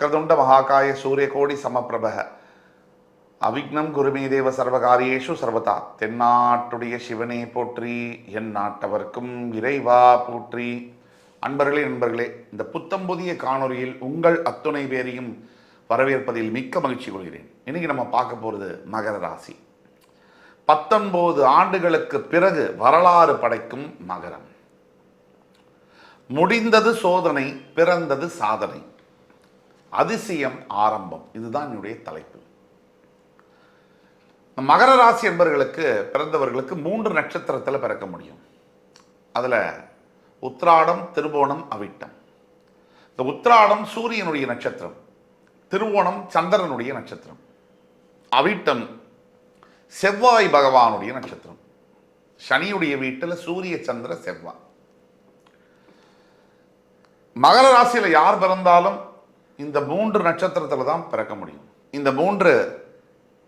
வக்ரதுண்ட மகாகாய சூரியகோடி சமப்பிரபக அவிக்னம் குருமே தேவ சர்வகாரியேஷு சர்வதா தென்னாட்டுடைய சிவனே போற்றி என் நாட்டவர்க்கும் இறைவா போற்றி. அன்பர்களே நண்பர்களே இந்த புத்தம் புதிய காணொளியில் உங்கள் அத்துணை பேரையும் வரவேற்பதில் மிக்க மகிழ்ச்சி கொள்கிறேன். இன்னைக்கு நம்ம பார்க்க போகிறது மகர ராசி. பத்தொன்பது ஆண்டுகளுக்கு பிறகு வரலாறு படைக்கும் மகரம். முடிந்தது சோதனை பிறந்தது சாதனை. அதிசயம் ஆரம்பம். இதுதான் என்னுடைய தலைப்பு. மகர ராசி என்பவர்களுக்கு பிறந்தவர்களுக்கு மூன்று நட்சத்திரத்தில் பிறக்க முடியும். அதில் உத்ராடம் திருவோணம் அவிட்டம். இந்த உத்ராடம் சூரியனுடைய நட்சத்திரம். திருவோணம் சந்திரனுடைய நட்சத்திரம். அவிட்டம் செவ்வாய் பகவானுடைய நட்சத்திரம். சனியுடைய வீட்டில் சூரிய சந்திர செவ்வாய். மகர ராசியில் யார் பிறந்தாலும் இந்த மூன்று நட்சத்திரத்தில் தான் பிறக்க முடியும். இந்த மூன்று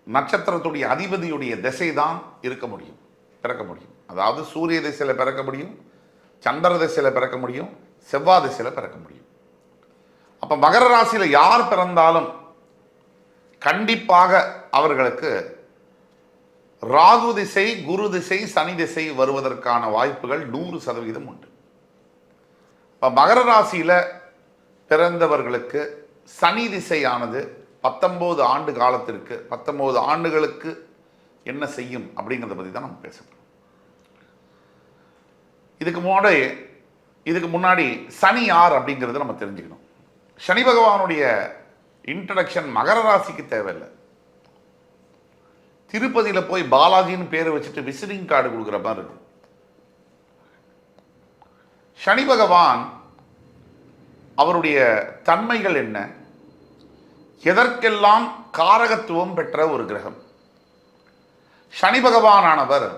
நட்சத்திரத்துடைய அதிபதியுடைய திசை தான் இருக்க முடியும். பிறக்க முடியும். அதாவது சூரிய திசையில் பிறக்க முடியும் சந்திர திசையில் பிறக்க முடியும் செவ்வாய் திசையில் பிறக்க முடியும். அப்போ மகர ராசியில் யார் பிறந்தாலும் கண்டிப்பாக அவர்களுக்கு ராகு திசை குரு திசை சனி திசை வருவதற்கான வாய்ப்புகள் நூறு சதவீதம் உண்டு. இப்போ மகர ராசியில் பிறந்தவர்களுக்கு சனி திசையானது பத்தொம்போது ஆண்டு காலத்திற்கு பத்தொம்போது ஆண்டுகளுக்கு என்ன செய்யும் அப்படிங்கிறத பற்றி தான் நம்ம பேச இதுக்கு முன்னாடி இதுக்கு முன்னாடி சனி யார் அப்படிங்கிறத நம்ம தெரிஞ்சுக்கணும். சனி பகவானுடைய இன்ட்ரடக்ஷன் மகர ராசிக்கு தேவையில்லை. திருப்பதியில் போய் பாலாஜின்னு பேரை வச்சுட்டு விசிட்டிங் கார்டு கொடுக்குற மாதிரி இருக்கு சனி பகவான் அவருடைய தன்மைகள் என்ன? எதற்கெல்லாம் காரகத்துவம் பெற்ற ஒரு கிரகம்? சனி பகவானானவர்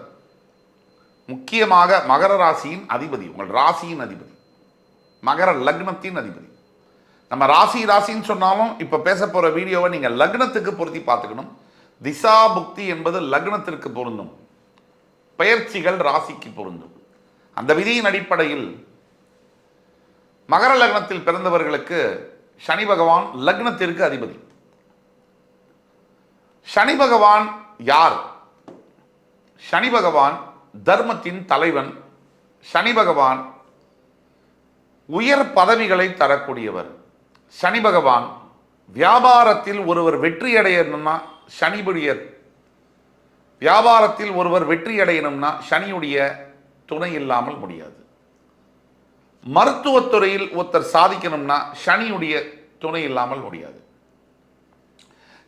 முக்கியமாக மகர ராசியின் அதிபதி உங்கள் ராசியின் அதிபதி மகர லக்னத்தின் அதிபதி. நம்ம ராசி ராசின்னு சொன்னாலும் இப்போ பேச போகிற வீடியோவை நீங்கள் லக்னத்துக்கு பொருத்தி பார்த்துக்கணும். திசா புக்தி என்பது லக்னத்திற்கு பொருந்தும். பெயர்ச்சிகள் ராசிக்கு பொருந்தும். அந்த விதியின் அடிப்படையில் மகர லக்னத்தில் பிறந்தவர்களுக்கு சனி பகவான் லக்னத்திற்கு அதிபதி. சனி பகவான் யார்? சனி பகவான் தர்மத்தின் தலைவன். சனி பகவான் உயர் பதவிகளை தரக்கூடியவர். சனி பகவான் வியாபாரத்தில் ஒருவர் வெற்றி அடையணும்னா சனிபுடைய வியாபாரத்தில் ஒருவர் வெற்றி அடையணும்னா சனியுடைய துணை இல்லாமல் முடியாது. மருத்துவத்துறையில் ஒருத்தர் சாதிக்கணும்னா சனியுடைய துணை இல்லாமல் முடியாது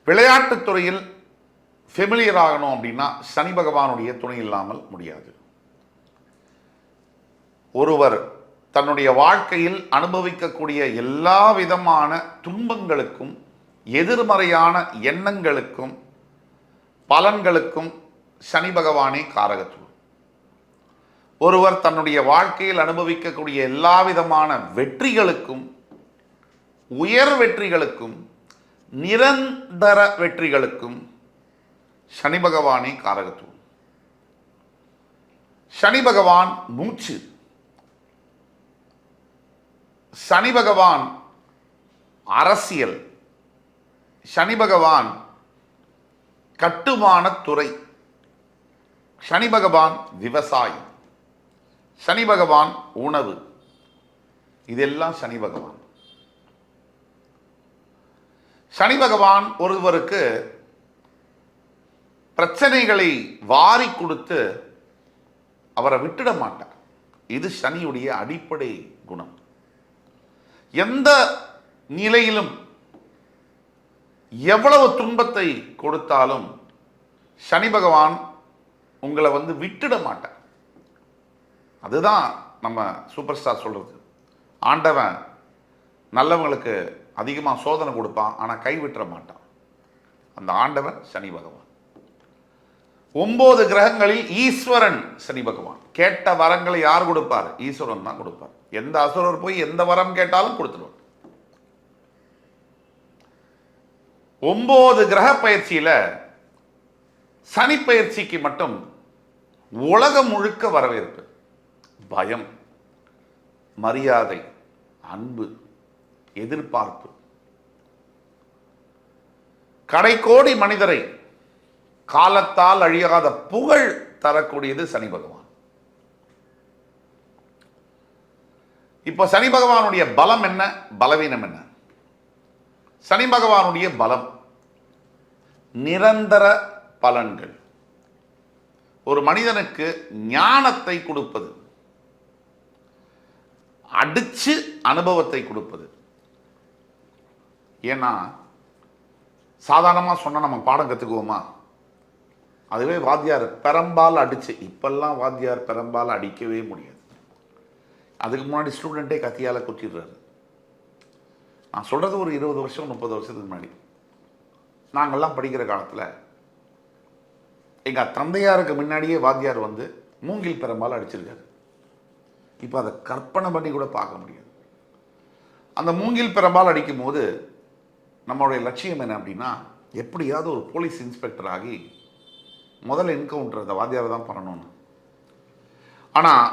விளையாட்டுத்துறையில் ஃபெமிலியர் ஆகணும் அப்படின்னா சனி பகவானுடைய துணை இல்லாமல் முடியாது. ஒருவர் தன்னுடைய வாழ்க்கையில் அனுபவிக்கக்கூடிய எல்லா விதமான துன்பங்களுக்கும் எதிர்மறையான எண்ணங்களுக்கும் பலன்களுக்கும் சனி பகவானே காரகத்துவம். ஒருவர் தன்னுடைய வாழ்க்கையில் அனுபவிக்கக்கூடிய எல்லா விதமான வெற்றிகளுக்கும் உயர் வெற்றிகளுக்கும் நிரந்தர வெற்றிகளுக்கும் சனி பகவானே காரகத்துவம். சனி பகவான் மூச்சு. சனி பகவான் அரசியல். சனி பகவான் கட்டுமானத்துறை சனி பகவான் விவசாயம். சனி பகவான் உணவு. இதெல்லாம் சனி பகவான். சனி பகவான் ஒருவருக்கு பிரச்சனைகளை வாரி கொடுத்து அவரை விட்டுட மாட்டார். இது சனியுடைய அடிப்படை குணம். எந்த நிலையிலும் எவ்வளவு துன்பத்தை கொடுத்தாலும் சனி பகவான் உங்களை வந்து விட்டுட மாட்டார். அதுதான் நம்ம சூப்பர் ஸ்டார் சொல்றது. ஆண்டவன் நல்லவங்களுக்கு அதிகமாக சோதனை கொடுப்பான் ஆனால் கைவிட்டுற மாட்டான். அந்த ஆண்டவன் சனி பகவான். ஒன்பது கிரகங்களில் ஈஸ்வரன் சனி பகவான். கேட்ட வரங்களை யார் கொடுப்பார்? ஈஸ்வரன் தான் கொடுப்பார். எந்த அசுரர் போய் எந்த வரம் கேட்டாலும் கொடுத்துருவார். ஒன்பது கிரக பயிற்சியில சனி பயிற்சிக்கு மட்டும் உலகம் முழுக்க வரவேற்பு. பயம் மரியாதை அன்பு எதிர்பார்ப்பு. கடைக்கோடி மனிதரை காலத்தால் அழியாத புகழ் தரக்கூடியது சனி பகவான். இப்போ சனி பகவானுடைய பலம் என்ன? பலவீனம் என்ன? சனி பகவானுடைய பலம் நிரந்தர பலன்கள். ஒரு மனிதனுக்கு ஞானத்தை கொடுப்பது. அடித்து அனுபவத்தை கொடுப்பது. ஏன்னா சாதாரணமாக சொன்னால் நம்ம பாடம் கற்றுக்குவோமா அதுவே வாத்தியார் பெரம்பால் அடிச்சு இப்பெல்லாம் வாத்தியார் பெரம்பால் அடிக்கவே முடியாது. அதுக்கு முன்னாடி ஸ்டூடெண்ட்டே கத்தியால் குத்திடுறாரு. நான் சொல்கிறது ஒரு இருபது வருஷம் முப்பது வருஷத்துக்கு முன்னாடி. நாங்கள்லாம் படிக்கிற காலத்தில் எங்கள் தந்தையாருக்கு முன்னாடியே வாத்தியார் வந்து மூங்கில் பெரம்பால் அடிச்சிருக்காரு. இப்போ அதை கற்பனை பண்ணி கூட பார்க்க முடியாது. அந்த மூங்கில் பெரம்பால் அடிக்கும் போது நம்மளுடைய லட்சியம் என்ன அப்படின்னா எப்படியாவது ஒரு போலீஸ் இன்ஸ்பெக்டர் ஆகி முதல் என்கவுண்டர் அந்த வாத்தியாரை தான் பண்ணணும்னு. ஆனால்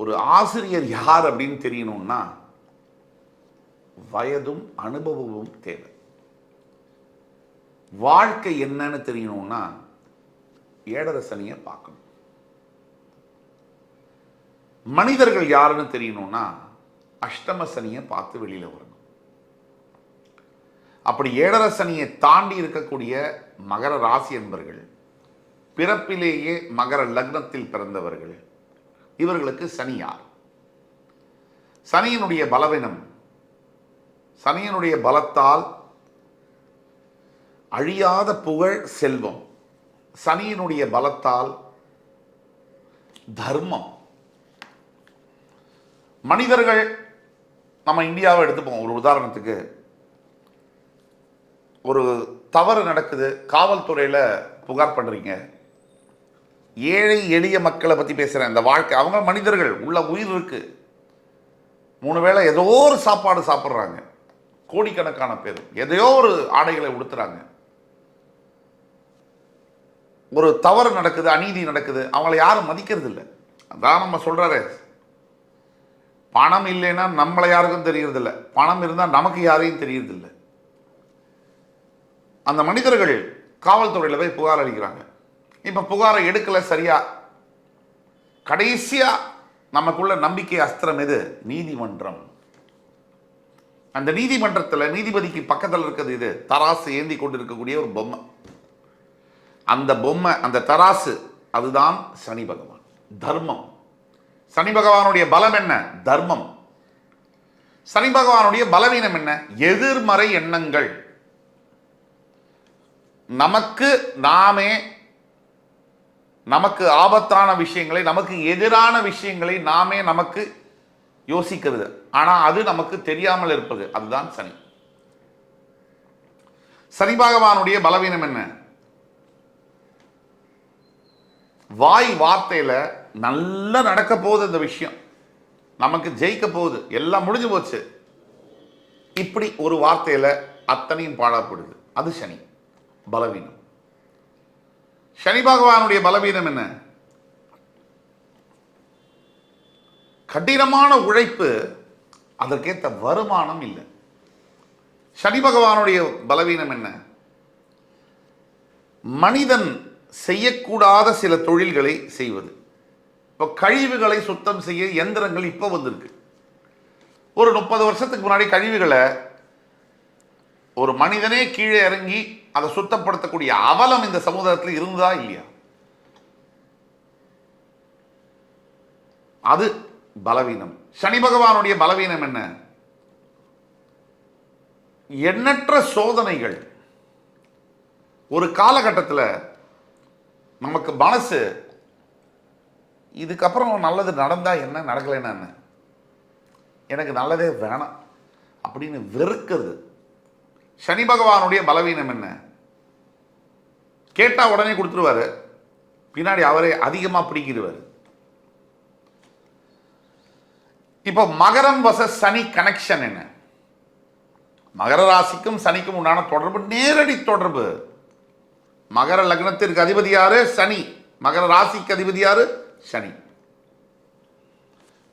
ஒரு ஆசிரியர் யார் அப்படின்னு தெரியணும்னா வயதும் அனுபவமும் தேவை. வாழ்க்கை என்னன்னு தெரியணும்னா ஏழரை சனியை பார்க்கணும். மனிதர்கள் யாருன்னு தெரியணும்னா அஷ்டம சனியை பார்த்து வெளியில வரணும். அப்படி ஏழரை சனியை தாண்டி இருக்கக்கூடிய மகர ராசி என்பர்கள் பிறப்பிலேயே மகர லக்னத்தில் பிறந்தவர்கள் இவர்களுக்கு சனி யார்? சனியினுடைய பலவீனம் சனியினுடைய பலத்தால் அழியாத புகழ் செல்வம் சனியினுடைய பலத்தால் தர்மம். மனிதர்கள் நம்ம இந்தியாவை எடுத்துப்போம். ஒரு உதாரணத்துக்கு ஒரு தவறு நடக்குது காவல்துறையில் புகார் பண்ணுறீங்க ஏழை எளிய மக்களை பற்றி பேசுகிறேன் இந்த வாழ்க்கை அவங்க மனிதர்கள் உள்ள உயிர் இருக்கு. மூணு வேளை ஏதோ ஒரு சாப்பாடு சாப்பிட்றாங்க. கோடிக்கணக்கான பேர் எதையோ ஒரு ஆடைகளை உடுத்துறாங்க. ஒரு தவறு நடக்குது அநீதி நடக்குது அவங்கள யாரும் மதிக்கிறது இல்லை அதான் நம்ம சொல்கிறாரு பணம் இல்லைன்னா நம்மளை யாருக்கும் தெரியறதில்ல. பணம் இருந்தால் நமக்கு யாரையும் தெரியறதில்ல. அந்த மனிதர்கள் காவல்துறையில் போய் புகார் அளிக்கிறாங்க. இப்போ புகாரை எடுக்கலை சரியா? கடைசியா நமக்குள்ள நம்பிக்கை அஸ்திரம் எது? நீதிமன்றம். அந்த நீதிமன்றத்தில் நீதிபதிக்கு பக்கத்தில் இருக்கிறது இது. தராசு ஏந்தி கொண்டு இருக்கக்கூடிய ஒரு பொம்மை. அந்த பொம்மை அந்த தராசு அதுதான் சனி பகவான். தர்மம். சனி பகவானுடைய பலம் என்ன? தர்மம். சனி பகவானுடைய பலவீனம் என்ன? எதிர்மறை எண்ணங்கள். நமக்கு நாமே நமக்கு ஆபத்தான விஷயங்களை நமக்கு எதிரான விஷயங்களை நாமே நமக்கு யோசிக்கிறது. ஆனா அது நமக்கு தெரியாமல் இருப்பது. அதுதான் சனி. சனி பகவானுடைய பலவீனம் என்ன? வாய் வார்த்தையில நல்லா நடக்க போகுது இந்த விஷயம். நமக்கு ஜெயிக்க போகுது. எல்லாம் முடிஞ்சு போச்சு. இப்படி ஒரு வார்த்தையில அத்தனையும் பாழாப்படுது அது சனி. பலவீனம். சனி பகவானுடைய பலவீனம் என்ன? கடினமான உழைப்பு அதற்கேற்ற வருமானம் இல்லை. சனி பகவானுடைய பலவீனம் என்ன? மனிதன் செய்யக்கூடாத சில தொழில்களை செய்வது. இப்போ கழிவுகளை சுத்தம் செய்ய எந்திரங்கள் இப்போ வந்திருக்கு. ஒரு முப்பது வருஷத்துக்கு முன்னாடி கழிவுகளை ஒரு மனிதனே கீழே இறங்கி அதை சுத்தப்படுத்தக்கூடிய அவலம் இந்த சமுதாயத்தில் இருந்ததா இல்லையா? அது பலவீனம். சனி பகவானுடைய பலவீனம் என்ன? எண்ணற்ற சோதனைகள். ஒரு காலகட்டத்தில் நமக்கு மனசு இதுக்கப்புறம் நல்லது நடந்தால் என்ன? நடக்கலைன்னா என்ன எனக்கு நல்லதே வேணாம். அப்படின்னு வெறுக்கிறது சனி பகவானுடைய பலவீனம் என்ன? கேட்டால் உடனே கொடுத்துருவாரு. பின்னாடி அவரே அதிகமாக பிடிக்கிடுவார் இப்போ மகரம் வச சனி கனெக்ஷன் என்ன? மகர ராசிக்கும் சனிக்கும் உண்டான தொடர்பு நேரடி தொடர்பு. மகர லக்னத்திற்கு அதிபதி யாரு? சனி. மகர ராசிக்கு அதிபதி யாரு? சனி.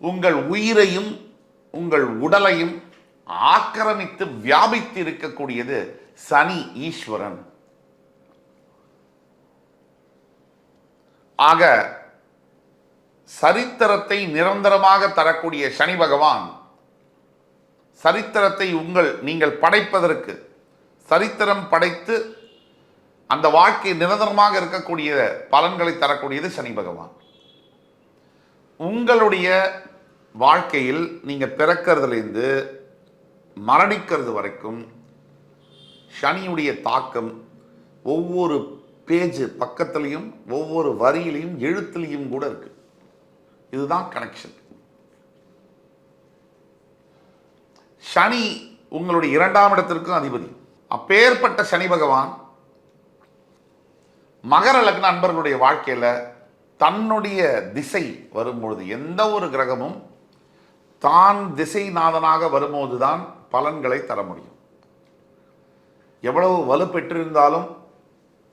உங்கள் உயிரையும் உங்கள் உடலையும் ஆக்கிரமித்து வியாபித்து இருக்கக்கூடியது சனி ஈஸ்வரன். ஆக சரித்திரத்தை நிரந்தரமாக தரக்கூடிய சனி பகவான் சரித்திரத்தை உங்கள் நீங்கள் படைப்பதற்கு சரித்திரம் படைத்து அந்த வாழ்க்கை நிரந்தரமாக இருக்கக்கூடிய பலன்களை தரக்கூடியது சனி பகவான். உங்களுடைய வாழ்க்கையில் நீங்கள் பிறக்கிறதுலேருந்து மரணிக்கிறது வரைக்கும் சனியுடைய தாக்கம் ஒவ்வொரு பேஜ் பக்கத்துலையும் ஒவ்வொரு வரியிலையும் எழுத்துலையும் கூட இருக்கு. இதுதான் கனெக்ஷன் சனி உங்களுடைய இரண்டாம் இடத்திற்கும் அதிபதி. அப்பேற்பட்ட சனி பகவான் மகர லக்ன அன்பர்களுடைய வாழ்க்கையில் தன்னுடைய திசை வரும்பொழுது எந்த ஒரு கிரகமும் தான் திசைநாதனாக வரும்போதுதான் பலன்களை தர முடியும். எவ்வளவு வலு பெற்றிருந்தாலும்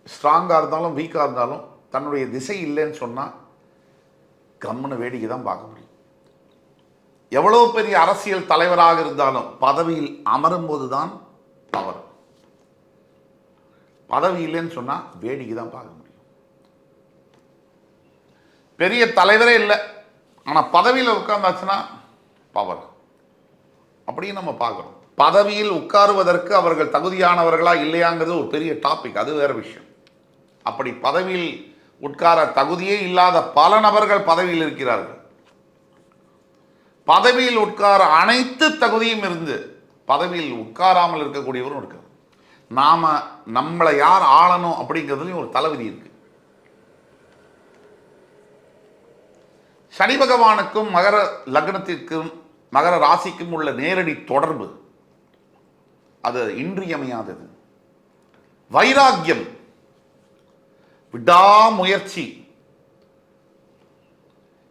ஸ்ட்ராங்காக இருந்தாலும் வீக்காக இருந்தாலும் தன்னுடைய திசை இல்லைன்னு சொன்னால் கம்முன்னு வேடிக்கை தான் பார்க்க முடியும். எவ்வளோ பெரிய அரசியல் தலைவராக இருந்தாலும் பதவியில் அமரும்போது தான் பவர் பதவி இல்லைன்னு சொன்னால் வேடிக்கை தான் பார்க்க முடியும் பெரிய தலைவரே இல்லை. ஆனால் பதவியில் உட்கார்ந்தாச்சுன்னா பவர் அப்படின்னு நம்ம பார்க்குறோம் பதவியில் உட்காருவதற்கு அவர்கள் தகுதியானவர்களா இல்லையாங்கிறது ஒரு பெரிய டாபிக் அது வேற விஷயம். அப்படி பதவியில் உட்கார தகுதியே இல்லாத பல நபர்கள் பதவியில் இருக்கிறார்கள். பதவியில் உட்கார அனைத்து தகுதியும் இருந்து பதவியில் உட்காராமல் இருக்கக்கூடியவரும் இருக்கார். நாம நம்மளை யார் ஆளணும் அப்படிங்கிறதுலையும் ஒரு தலைவிதி இருக்கு. சனி பகவானுக்கும் மகர லக்னத்திற்கும் மகர ராசிக்கும் உள்ள நேரடி தொடர்பு அது இன்றியமையாதது. வைராக்கியம் விடாமுயற்சி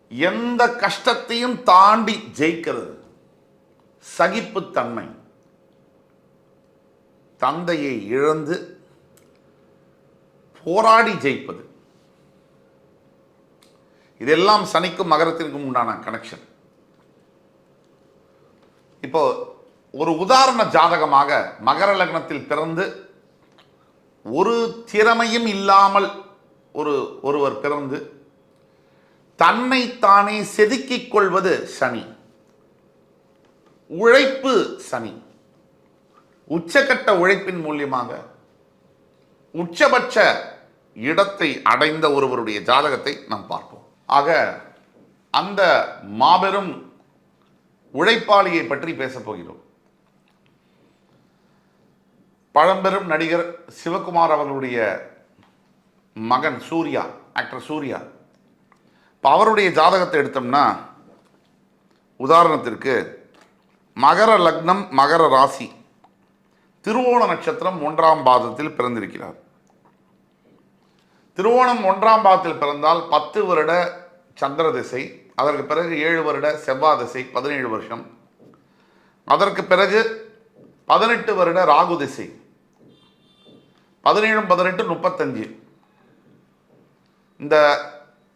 எந்த கஷ்டத்தையும் தாண்டி ஜெயிக்கிறது. சகிப்புத்தன்மை. தந்தையை இழந்து போராடி ஜெயிப்பது. இதெல்லாம் சனிக்கும் மகரத்திற்கும் உண்டான கனெக்ஷன் இப்போ ஒரு உதாரண ஜாதகமாக மகர லக்னத்தில் பிறந்து ஒரு திறமையும் இல்லாமல் ஒரு ஒருவர் பிறந்து தன்னைத்தானே செதுக்கிக் கொள்வது சனி. உழைப்பு சனி. உச்சக்கட்ட உழைப்பின் மூலியமாக உச்சபட்ச இடத்தை அடைந்த ஒருவருடைய ஜாதகத்தை நாம் பார்ப்போம். ஆக அந்த மாபெரும் உழைப்பாளியை பற்றி பேசப் போகிறோம். பழம்பெரும் நடிகர் சிவகுமார் அவர்களுடைய மகன் சூர்யா ஆக்டர் சூர்யா. இப்போ அவருடைய ஜாதகத்தை எடுத்தோம்னா உதாரணத்திற்கு மகர லக்னம் மகர ராசி திருவோண நட்சத்திரம் ஒன்றாம் பாதத்தில் பிறந்திருக்கிறார். திருவோணம் ஒன்றாம் பாதத்தில் பிறந்தால் பத்து வருட சந்திர திசை அதற்கு பிறகு ஏழு வருட செவ்வாய் திசை பதினேழு வருஷம். அதற்கு பிறகு பதினெட்டு வருட ராகு திசை பதினேழு பதினெட்டு முப்பத்தஞ்சு. இந்த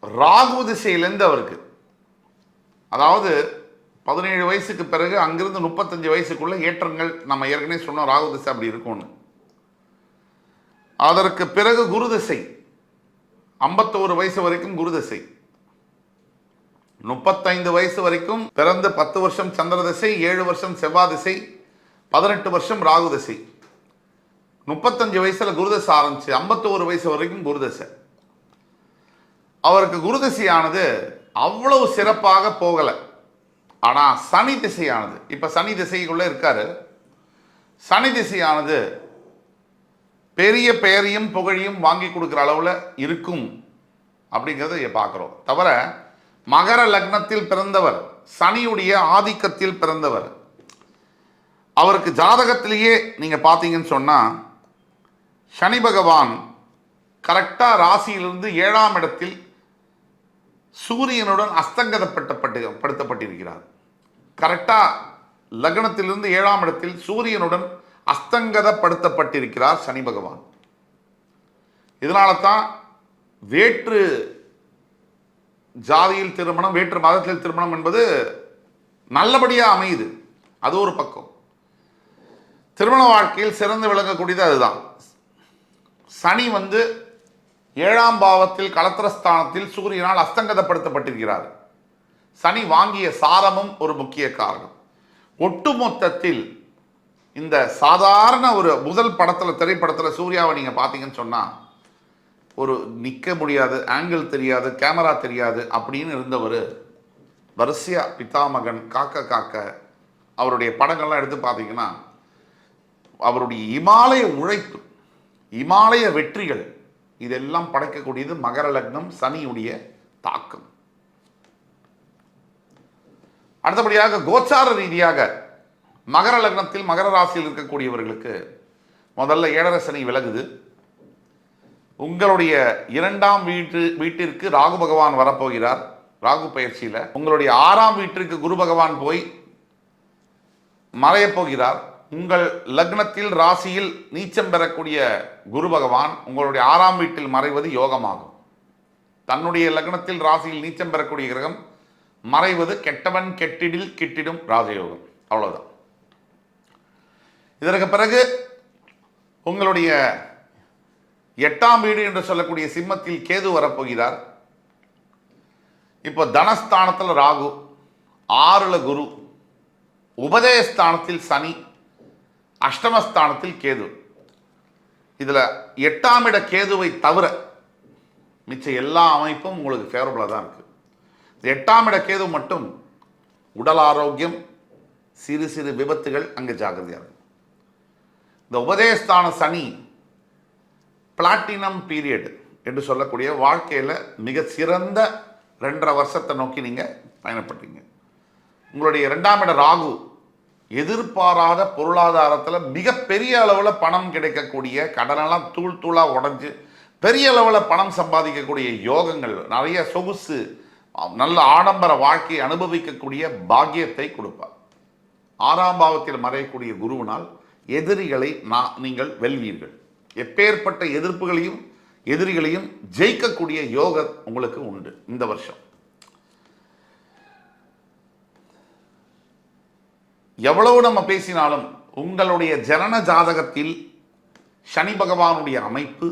ராகு திசையிலேருந்து அவருக்கு அதாவது பதினேழு வயசுக்கு பிறகு அங்கிருந்து முப்பத்தஞ்சு வயசுக்குள்ள ஏற்றங்கள் நம்ம ஏற்கனவே சொன்னோம் ராகு திசை அப்படி இருக்கும்னு. அதற்கு பிறகு குரு திசை ஐம்பத்தோரு வயசு வரைக்கும் குருதசை. முப்பத்தைந்து வயசு வரைக்கும் பிறந்து பத்து வருஷம் சந்திர திசை ஏழு வருஷம் செவ்வாய் திசை பதினெட்டு வருஷம் ராகு திசை முப்பத்தஞ்சு வயசுல குருதசை ஆரம்பிச்சு ஐம்பத்தோரு வயசு வரைக்கும் குருதசை. அவருக்கு குருதிசையானது அவ்வளவு சிறப்பாக போகலை. ஆனால் சனி திசையானது. இப்போ சனி திசைக்குள்ளே இருக்காரு. சனி திசையானது பெரிய பெயரையும் புகழையும் வாங்கி கொடுக்குற அளவில் இருக்கும் அப்படிங்கிறத பார்க்குறோம். தவிர மகர லக்னத்தில் பிறந்தவர் சனியுடைய ஆதிக்கத்தில் பிறந்தவர் அவருக்கு ஜாதகத்திலேயே நீங்கள் பார்த்தீங்கன்னு சொன்னால் சனி பகவான் கரெக்டாக ராசியிலிருந்து ஏழாம் இடத்தில் சூரியனுடன் அஸ்தங்கதப்பட்டப்பட்டு படுத்தப்பட்டிருக்கிறார். கரெக்டாக லக்னத்திலிருந்து ஏழாம் இடத்தில் சூரியனுடன் அஸ்தங்கதப்படுத்தப்பட்டிருக்கிறார் சனி பகவான். இதனால தான் வேற்று ஜாதியில் திருமணம் வேற்று மதத்தில் திருமணம் என்பது நல்லபடியாக அமையுது. அது ஒரு பக்கம். திருமண வாழ்க்கையில் சிறந்து விளங்கக்கூடியது அதுதான். சனி வந்து ஏழாம் பாவத்தில் கலத்திரஸ்தானத்தில் சூரியனால் அஸ்தங்கதப்படுத்தப்பட்டிருக்கிறார். சனி வாங்கிய சாரமும் ஒரு முக்கிய காரணம். ஒட்டுமொத்தத்தில் இந்த சாதாரண ஒரு முதல் படத்தில் திரைப்படத்தில் சூர்யாவை நீங்கள் பார்த்தீங்கன்னு சொன்னால் ஒரு நிற்க முடியாது ஆங்கிள் தெரியாது கேமரா தெரியாது அப்படின்னு இருந்தவர் வரிசையா பித்தாமகன் காக்க காக்க அவருடைய படங்கள்லாம் எடுத்து பார்த்தீங்கன்னா அவருடைய இமாலய உழைப்பு இமாலய வெற்றிகள் இதெல்லாம் படைக்கக்கூடியது மகர லக்னம் சனியுடைய தாக்கம். அடுத்தபடியாக கோச்சார ரீதியாக மகர லக்னத்தில் மகர ராசியில் இருக்கக்கூடியவர்களுக்கு முதல்ல ஏழரை சனி விலகுது. உங்களுடைய இரண்டாம் வீட்டு வீட்டிற்கு ராகு பகவான் வரப்போகிறார். ராகு பயிற்சியில் உங்களுடைய ஆறாம் வீட்டிற்கு குரு பகவான் போய் மறையப் போகிறார். உங்கள் லக்னத்தில் ராசியில் நீச்சம் பெறக்கூடிய குரு பகவான் உங்களுடைய ஆறாம் வீட்டில் மறைவது யோகமாகும். தன்னுடைய லக்னத்தில் ராசியில் நீச்சம் பெறக்கூடிய கிரகம் மறைவது கெட்டவன் கெட்டிடில் கிட்டிடும் ராஜயோகம். அவ்வளோதான் இதற்கு பிறகு உங்களுடைய எட்டாம் வீடு என்று சொல்லக்கூடிய சிம்மத்தில் கேது வரப்போகிறார். இப்போ தனஸ்தானத்தில் ராகு ஆறுல குரு உபதயஸ்தானத்தில் சனி அஷ்டமஸ்தானத்தில் கேது. இதில் எட்டாம் இட கேதுவை தவிர மிச்ச எல்லா அமைப்பும் உங்களுக்கு ஃபேவரபுளாக தான் இருக்குது எட்டாம் இட கேது மட்டும் உடல் ஆரோக்கியம் சிறு சிறு விபத்துகள் அங்கே ஜாக்கிரதையாக இருக்கும் இந்த உபதேஸ்தான சனி பிளாட்டினம் பீரியட் என்று சொல்லக்கூடிய வாழ்க்கையில் மிக சிறந்த ரெண்டரை வருஷத்தை நோக்கி நீங்கள் பயணப்பட்டீங்க. உங்களுடைய ரெண்டாம் இட ராகு எதிர்பாராத பொருளாதாரத்தில் மிகப்பெரிய அளவில் பணம் கிடைக்கக்கூடிய கடனெல்லாம் தூள் தூளாக உடஞ்சி பெரிய அளவில் பணம் சம்பாதிக்கக்கூடிய யோகங்கள் நிறைய சொகுசு நல்ல ஆடம்பர வாழ்க்கையை அனுபவிக்கக்கூடிய பாக்கியத்தை கொடுப்பார். ஆறாம் பாவத்தில் மறையக்கூடிய குருவினால் எதிரிகளை நான் நீங்கள் வெல்வீர்கள். எப்பேற்பட்ட எதிர்ப்புகளையும் எதிரிகளையும் ஜெயிக்கக்கூடிய யோகம் உங்களுக்கு உண்டு இந்த வருஷம். எவ்வளவு நம்ம பேசினாலும் உங்களுடைய ஜனன ஜாதகத்தில் சனி பகவானுடைய அமைப்பு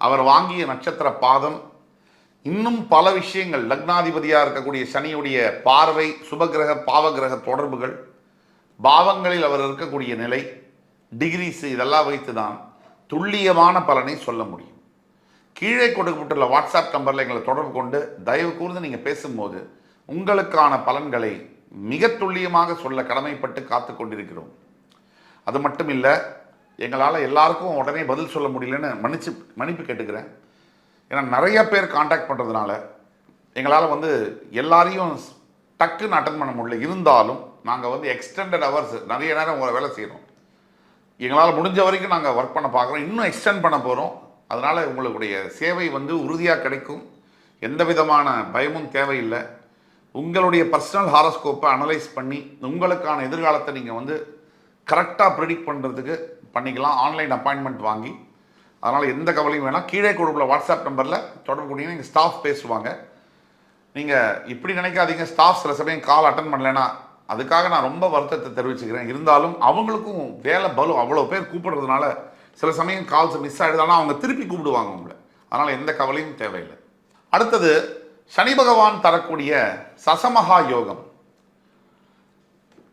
அவர் வாங்கிய நட்சத்திர பாதம் இன்னும் பல விஷயங்கள் லக்னாதிபதியாக இருக்கக்கூடிய சனியுடைய பார்வை சுபகிரக பாவகிரக தொடர்புகள் பாவங்களில் அவர் இருக்கக்கூடிய நிலை டிகிரிஸ் இதெல்லாம் வைத்து தான் துல்லியமான பலனை சொல்ல முடியும். கீழே கொடுக்கப்பட்டுள்ள வாட்ஸ்அப் நம்பரில் எங்களை தொடர்பு கொண்டு தயவு கூர்ந்து நீங்கள் பேசும்போது உங்களுக்கான பலன்களை மிக துல்லியமாக சொல்ல கடமைப்பட்டு காத்து கொண்டிருக்கிறோம். அது மட்டும் இல்லை எங்களால் எல்லாருக்கும் உடனே பதில் சொல்ல முடியலன்னு மன்னிச்சு மன்னிப்பு கேட்டுக்கிறேன். ஏன்னா நிறைய பேர் காண்டாக்ட் பண்ணுறதுனால எங்களால் வந்து எல்லாரையும் டக்குன்னு அட்டன் பண்ண முடியல. இருந்தாலும் நாங்கள் வந்து எக்ஸ்டெண்டட் ஹவர்ஸ் நிறைய நேரம் உங்களை வேலை செய்கிறோம் எங்களால் முடிஞ்ச வரைக்கும் நாங்கள் ஒர்க் பண்ண பார்க்குறோம். இன்னும் எக்ஸ்டெண்ட் பண்ண போகிறோம் அதனால் உங்களுடைய சேவை வந்து உறுதியாக கிடைக்கும். எந்த விதமான பயமும் தேவையில்லை. உங்களுடைய பர்சனல் ஹாரோஸ்கோப்பை அனலைஸ் பண்ணி உங்களுக்கான எதிர்காலத்தை நீங்கள் வந்து கரெக்டாக ப்ரிடிக்ட் பண்ணுறதுக்கு பண்ணிக்கலாம். ஆன்லைன் அப்பாயின்மெண்ட் வாங்கி அதனால் எந்த கவலையும் வேணாம். கீழே கொடுக்குற வாட்ஸ்அப் நம்பரில் தொடர்பு கொண்டீங்கன்னா எங்கள் ஸ்டாஃப் பேசுவாங்க. நீங்கள் இப்படி நினைக்காதீங்க. ஸ்டாஃப் சில சமயம் கால் அட்டன் பண்ணலைன்னா அதுக்காக நான் ரொம்ப வருத்தத்தை தெரிவிச்சுக்கிறேன். இருந்தாலும் அவங்களுக்கும் வேலை பலு அவ்வளோ பேர் கூப்பிடுறதுனால சில சமயம் கால்ஸ் மிஸ் ஆகிடுதாலும் அவங்க திருப்பி கூப்பிடுவாங்க உங்களை. அதனால் எந்த கவலையும் தேவையில்லை. அடுத்தது சனி பகவான் தரக்கூடிய சசமகா யோகம்.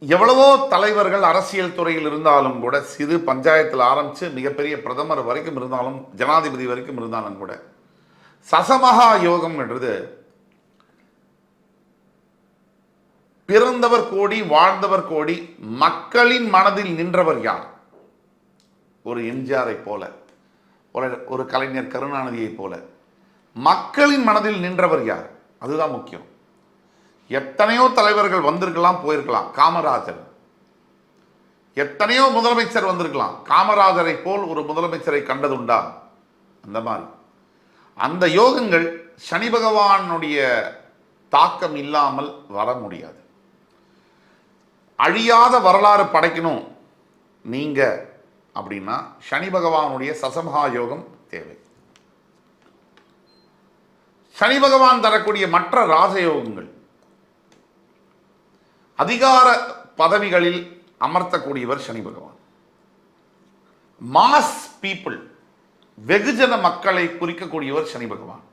எவ்வளவோ தலைவர்கள் அரசியல் துறையில் இருந்தாலும் கூட சிறு பஞ்சாயத்தில் ஆரம்பித்து மிகப்பெரிய பிரதமர் வரைக்கும் இருந்தாலும் ஜனாதிபதி வரைக்கும் இருந்தாலும் கூட சசமகா யோகம் என்றது பிறந்தவர் கோடி வாழ்ந்தவர் கோடி மக்களின் மனதில் நின்றவர் யார்? ஒரு எம்ஜிஆரை போல ஒரு ஒரு கலைஞர் கருணாநிதியைப் போல மக்களின் மனதில் நின்றவர் யார்? அதுதான் முக்கியம். எத்தனையோ தலைவர்கள் வந்திருக்கலாம் போயிருக்கலாம். காமராஜர். எத்தனையோ முதலமைச்சர் வந்திருக்கலாம். காமராஜரை போல் ஒரு முதலமைச்சரை கண்டதுண்டா? அந்த மாதிரி. அந்த யோகங்கள் சனி பகவானுடைய தாக்கம் இல்லாமல் வர முடியாது. அழியாத வரலாறு படைக்கணும். நீங்க அப்படின்னா சனி பகவானுடைய சசமகா யோகம் தேவை. சனி பகவான் தரக்கூடிய மற்ற ராஜயோகங்கள். அதிகார பதவிகளில் அமர்த்தக்கூடியவர் சனி பகவான். மாஸ் பீப்புள் வெகுஜன மக்களை குறிக்கக்கூடியவர் சனி பகவான்.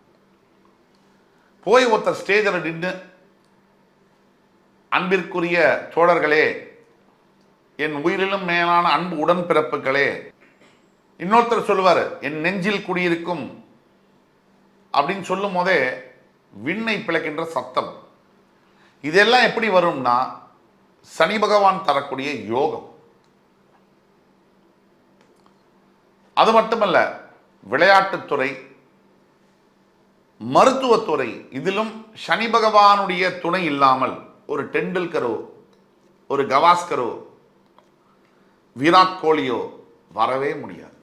போய் ஒருத்தர் ஸ்டேஜில் நின்று அன்பிற்குரிய தோழர்களே என் உயிரிலும் மேலான அன்பு உடன்பிறப்புகளே இன்னொருத்தர் சொல்லுவார் என் நெஞ்சில் குடியிருக்கும் அப்படின்னு சொல்லும் போதே விண்ணை பிளக்கின்ற சத்தம். இதெல்லாம் எப்படி வரும்னா சனி பகவான் தரக்கூடிய யோகம். அது மட்டுமல்ல விளையாட்டுத்துறை மருத்துவத்துறை இதிலும் சனி பகவானுடைய துணை இல்லாமல் ஒரு டெண்டுல்கரோ ஒரு கவாஸ்கரோ விராட் கோலியோ வரவே முடியாது.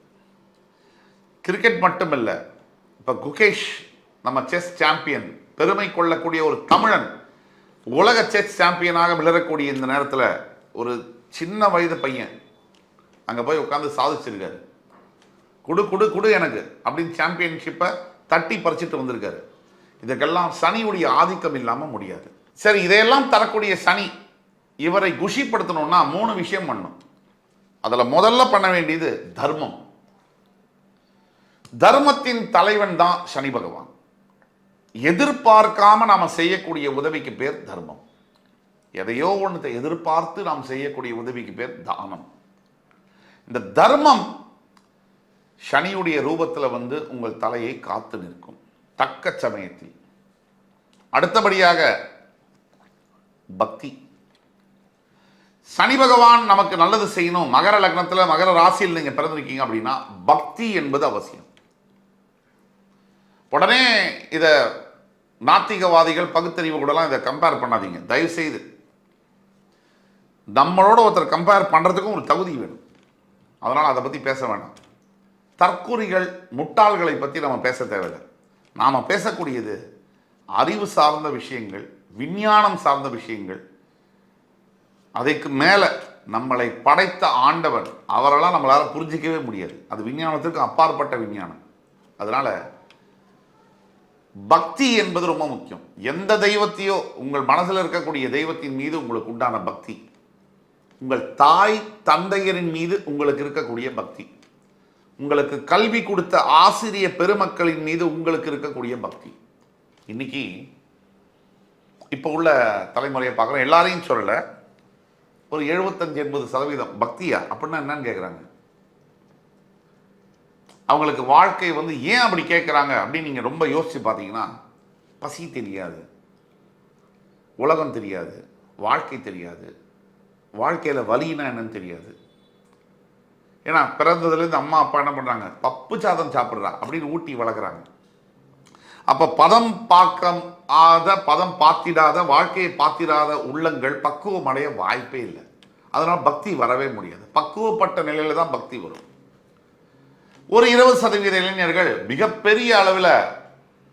கிரிக்கெட் மட்டுமல்ல இப்போ குகேஷ் நம்ம செஸ் சாம்பியன் பெருமை கொள்ளக்கூடிய ஒரு தமிழன் உலக செஸ் சாம்பியனாக விளரக்கூடிய இந்த நேரத்தில் ஒரு சின்ன வயது பையன் அங்கே போய் உட்காந்து சாதிச்சிருக்காரு. குடு குடு குடு எனக்கு அப்படின்னு சாம்பியன்ஷிப்பை தட்டி பறிச்சிட்டு வந்திருக்காரு. இதுக்கெல்லாம் சனியுடைய ஆதிக்கம் இல்லாமல் முடியாது. சரி இதையெல்லாம் தரக்கூடிய சனி இவரை குஷிப்படுத்தணும்னா மூணு விஷயம் பண்ணும். அதில் முதல்ல பண்ண வேண்டியது தர்மம். தர்மத்தின் தலைவன் தான் சனி பகவான். எதிர்பார்க்காம நாம் செய்யக்கூடிய உதவிக்கு பேர் தர்மம். எதையோ ஒன்றத்தை எதிர்பார்த்து நாம் செய்யக்கூடிய உதவிக்கு பேர் தானம். இந்த தர்மம் சனியுடைய ரூபத்தில் வந்து உங்கள் தலையை காத்து நிற்கும். தக்க சமயத்தில். அடுத்தபடியாக பக்தி. சனி பகவான் நமக்கு நல்லது செய்யணும். மகர லக்னத்தில் மகர ராசியில் நீங்கள் பிறந்திருக்கீங்க அப்படின்னா பக்தி என்பது அவசியம். உடனே இதை நாத்திகவாதிகள் பகுத்தறிவு கூடலாம் இதை கம்பேர் பண்ணாதீங்க. தயவு செய்து நம்மளோட ஒருத்தர் கம்பேர் பண்ணுறதுக்கும் ஒரு தகுதி வேணும். அதனால் அதை பற்றி பேச வேண்டாம் தற்கூறிகள் முட்டாள்களை பற்றி நம்ம பேச தேவையில்லை. நாம் பேசக்கூடியது அறிவு சார்ந்த விஷயங்கள் விஞ்ஞானம் சார்ந்த விஷயங்கள். அதுக்கு மேலே நம்மளை படைத்த ஆண்டவன் அவரெல்லாம் நம்மளால் புரிஞ்சிக்கவே முடியாது. அது விஞ்ஞானத்திற்கு அப்பாற்பட்ட விஞ்ஞானம். அதனால் பக்தி என்பது ரொம்ப முக்கியம். எந்த தெய்வத்தையோ உங்கள் மனசில் இருக்கக்கூடிய தெய்வத்தின் மீது உங்களுக்கு உண்டான பக்தி. உங்கள் தாய் தந்தையரின் மீது உங்களுக்கு இருக்கக்கூடிய பக்தி. உங்களுக்கு கல்வி கொடுத்த ஆசிரிய பெருமக்களின் மீது உங்களுக்கு இருக்கக்கூடிய பக்தி. இன்னைக்கு இப்போ உள்ள தலைமுறையை பார்க்குறோம். எல்லாரையும் சொல்லலை. ஒரு எழுபத்தஞ்சு எண்பது சதவீதம் பக்தியா? அப்படின்னா என்னன்னு கேட்குறாங்க அவங்களுக்கு வாழ்க்கை வந்து ஏன் அப்படி கேட்குறாங்க அப்படின்னு நீங்கள் ரொம்ப யோசித்து பார்த்தீங்கன்னா பசி தெரியாது. உலகம் தெரியாது. வாழ்க்கை தெரியாது. வாழ்க்கையில் வலினா என்னன்னு தெரியாது. ஏன்னா பிறந்ததுலேருந்து அம்மா அப்பா என்ன பண்ணுறாங்க பப்பு சாதம் சாப்பிட்றா அப்படின்னு ஊட்டி வளர்க்குறாங்க. அப்போ பதம் பாக்கம் ஆத பதம் பார்த்திடாத வாழ்க்கையை பார்த்திடாத உள்ளங்கள் பக்குவம் அடைய வாய்ப்பே இல்லை. அதனால் பக்தி வரவே முடியாது. பக்குவப்பட்ட நிலையில தான் பக்தி வரும். ஒரு இருபது சதவீத இளைஞர்கள் மிகப்பெரிய அளவில்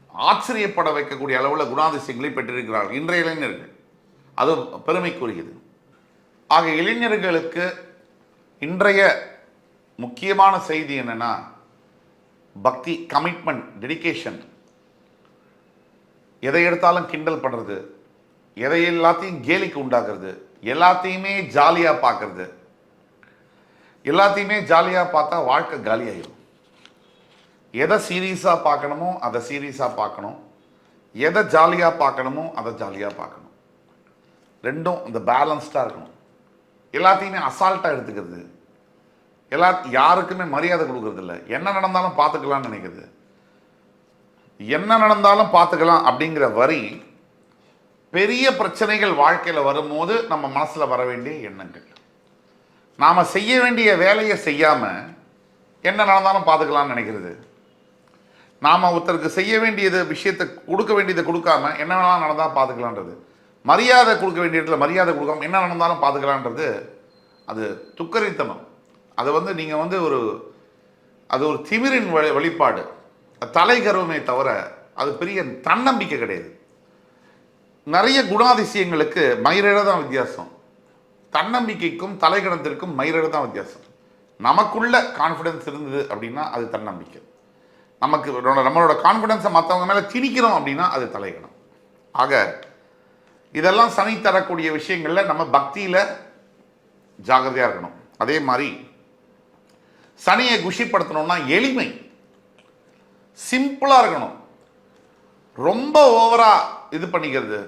ஆச்சரியப்பட வைக்கக்கூடிய அளவில் குணாதிசயங்களை பெற்றிருக்கிறார்கள். இன்றைய இளைஞர்கள். அது பெருமைக்குரியது. ஆக இளைஞர்களுக்கு இன்றைய முக்கியமான செய்தி என்னென்னா பக்தி கமிட்மெண்ட் டெடிகேஷன் எதை எடுத்தாலும் கிண்டல் பண்ணுறது எதை எல்லாத்தையும் கேலிக்கு உண்டாக்குறது எல்லாத்தையுமே ஜாலியாக பார்க்கறது எல்லாத்தையுமே ஜாலியாக பார்த்தா வாழ்க்கை காலியாயிடும் எதை சீரியஸாக பார்க்கணுமோ அதை சீரியஸாக பார்க்கணும். எதை ஜாலியாக பார்க்கணுமோ அதை ஜாலியாக பார்க்கணும். ரெண்டும் இந்த பேலன்ஸ்டாக இருக்கணும். எல்லாத்தையுமே அசால்ட்டாக எடுத்துக்கிறது. எல்லா யாருக்குமே மரியாதை கொடுக்குறதில்ல. என்ன நடந்தாலும் பார்த்துக்கலாம்னு நினைக்கிறது. என்ன நடந்தாலும் பார்த்துக்கலாம் அப்படிங்கிற வரி பெரிய பிரச்சனைகள் வாழ்க்கையில் வரும்போது நம்ம மனசில் வர வேண்டிய எண்ணங்கள். நாம் செய்ய வேண்டிய வேலையை செய்யாமல் என்ன நடந்தாலும் பார்த்துக்கலாம்னு நினைக்கிறது. நாம் ஒருத்தருக்கு செய்ய வேண்டியது விஷயத்தை கொடுக்க வேண்டியதை கொடுக்காம என்ன வேணாலும் நடந்தால் பார்த்துக்கலான்றது. மரியாதை கொடுக்க வேண்டிய இடத்துல மரியாதை கொடுக்காம என்ன நடந்தாலும் பார்த்துக்கலான்றது அது துக்கரித்தனம். அது வந்து நீங்கள் வந்து ஒரு அது ஒரு திமிரின் வழி வெளிப்பாடு தலைகருமே தவிர அது பெரிய தன்னம்பிக்கை கிடையாது. நிறைய குணாதிசயங்களுக்கு மயிரிழ தான் வித்தியாசம். தன்னம்பிக்கைக்கும் தலைகணத்திற்கும் மயிரிழ தான் வித்தியாசம். நமக்குள்ள கான்ஃபிடென்ஸ் இருந்தது அப்படின்னா அது தன்னம்பிக்கை. நமக்கு நம்மளோட- கான்ஃபிடென்ஸை மற்றவங்க மேலே திணிக்கிறோம் அப்படின்னா அது தலைகணம் ஆக இதெல்லாம் சனி தரக்கூடிய விஷயங்களில் நம்ம பக்தியில் ஜாகிரதையாக இருக்கணும். அதே மாதிரி சனியை குஷிப்படுத்தணும்னா எளிமை. சிம்பிளாக இருக்கணும். ரொம்ப ஓவரா இது பண்ணிக்கிறது.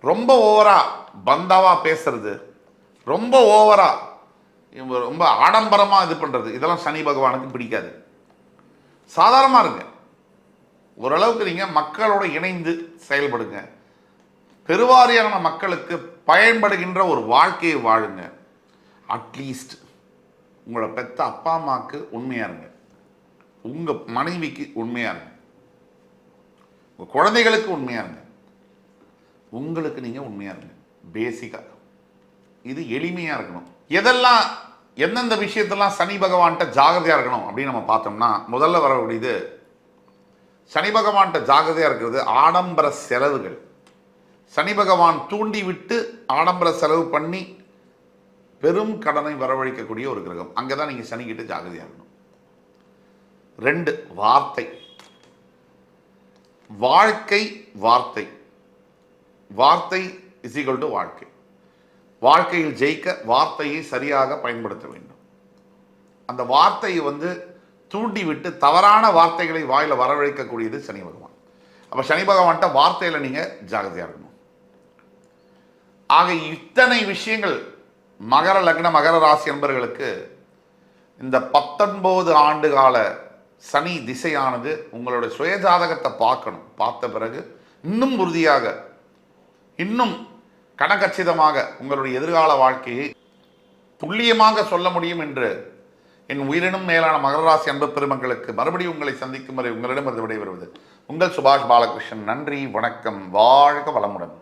ரொம்ப ஓவரா பந்தாவா பேசுறது. ரொம்ப ஓவரா இவங்க ரொம்ப ஆடம்பரமா இது பண்றது. இதெல்லாம் சனி பகவானுக்கு பிடிக்காது. சாதாரணமா இருங்க. ஓரளவுக்கு நீங்க மக்களோட இணைந்து செயல்படுங்க. பெருவாரியான மக்களுக்கு பயன்படுகின்ற ஒரு வாழ்க்கையை வாழுங்க. அட்லீஸ்ட் உங்களோட பெத்த அப்பா அம்மாவுக்கு உண்மையா இருங்க. உங்க மனைவிக்கு உண்மையா இருங்க. உங்க குழந்தைகளுக்கு உண்மையா இருங்க. உங்களுக்கு நீங்க உண்மையா இருங்க. பேசிக்கா இது எளிமையா இருக்கணும். எதெல்லாம் எந்தெந்த விஷயத்தெல்லாம் சனி பகவான்கிட்ட ஜாகிரதையா இருக்கணும் அப்படின்னு நம்ம பார்த்தோம்னா முதல்ல வரக்கூடியது சனி பகவான்கிட்ட ஜாகிரதையா இருக்கிறது ஆடம்பர செலவுகள். சனி பகவான் தூண்டி விட்டு ஆடம்பர செலவு பண்ணி பெரும் கடனை வரவழைக்கக்கூடிய ஒரு கிரகம். அங்கே தான் நீங்கள் சனிக்கிட்ட ஜாகிரதையாக இருக்கணும். ரெண்டு வார்த்தை. வாழ்க்கை வார்த்தை. வார்த்தை இஸ் ஈக்குவல் டு வாழ்க்கை. வாழ்க்கையில் ஜெயிக்க வார்த்தையை சரியாக பயன்படுத்த வேண்டும். அந்த வார்த்தையை வந்து தூண்டிவிட்டு தவறான வார்த்தைகளை வாயில் வரவழைக்கக்கூடியது சனி பகவான். அப்போ சனி பகவான்கிட்ட வார்த்தையில் நீங்கள் ஜாகிரதையாக இருக்கணும். ஆக இத்தனை விஷயங்கள் மகர லக்ன மகர ராசி என்பவர்களுக்கு இந்த பத்தொன்பது ஆண்டு கால சனி திசையானது உங்களுடைய சுயஜாதகத்தை பார்க்கணும். பார்த்த பிறகு இன்னும் உறுதியாக இன்னும் கனகச்சிதமாக உங்களுடைய எதிர்கால வாழ்க்கையை துல்லியமாக சொல்ல முடியும் என்று என் உயிரினும் மேலான மகர ராசி அன்பு பெருமக்களுக்கு மறுபடியும் உங்களை சந்திக்கும் வரை உங்களிடமிருந்து விடைபெறுவது உங்கள் சுபாஷ் பாலகிருஷ்ணன். நன்றி வணக்கம் வாழ்க வளமுடன்.